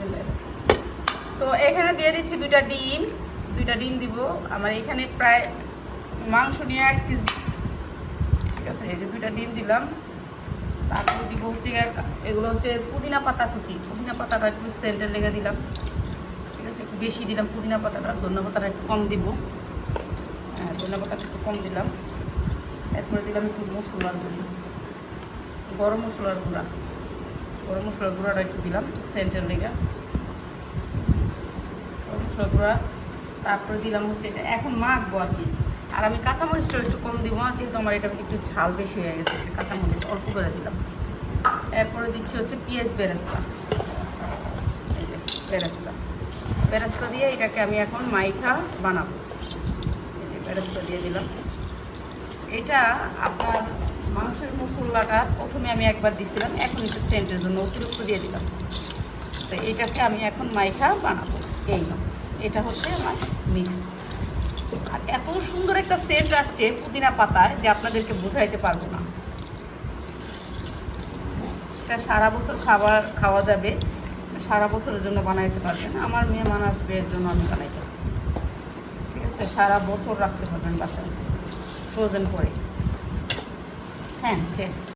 বিসমিল্লাহ। তো এখানে দিয়ে দিচ্ছি দুইটা ডিম। দুইটা ডিম দিব। আমার এখানে প্রায় মাংস নিয়ে এক কেজি। ঠিক আছে, এই যে দুইটা ডিম দিলাম। তারপর দিব হচ্ছে এগুলো হচ্ছে পুদিনা পাতা কুচি। পুদিনা পাতাটা একটু সেন্টের লেগে দিলাম। ঠিক আছে, একটু বেশি দিলাম পুদিনা পাতাটা। ধনিয়া পাতাটা একটু কম দিব। হ্যাঁ ধনিয়া পাতাটা একটু কম দিলাম। এরপরে দিলাম একটু মশলার গুঁড়ি। গরম মশলার গুঁড়া। গরম মশলার গুঁড়াটা একটু দিলাম সেন্টের লেগে। মশলার গুঁড়া, তারপরে দিলাম হচ্ছে এটা। এখন মাখবো আর কি। আর আমি কাঁচামরিচটা একটু কম দিব যেহেতু আমার এটা একটু ঝাল বেশি হয়ে গেছে কাঁচামরিচ অল্প করে দিলাম। এরপরে দিচ্ছি হচ্ছে পেঁয়াজ বেরেস্তা। বেরেস্তা। বেরেস্তা দিয়ে এটাকে আমি এখন মাইখা বানাবো। বেরেস্তা দিয়ে দিলাম। এটা আপনার মাংসের মশলাটা প্রথমে আমি একবার দিছিলাম, এখন একটু সেন্টের জন্য অতিরিক্ত দিয়ে দিলাম। তো এটাকে আমি এখন মাইখা বানাবো। এই, এটা হচ্ছে আমার মিক্স আর এত সুন্দর একটা সেন্ট আসছে পুদিনা পাতায় যে আপনাদেরকে বোঝাইতে পারব না। এটা সারা বছর খাবার খাওয়া যাবে, সারা বছরের জন্য বানাইতে পারবেন আমার মেহমান আসবে এর জন্য আমি বানাইতেছি। ঠিক আছে? সারা বছর রাখতে পারবেন বাসায় ফ্রোজেন করে। হ্যাঁ শেষ।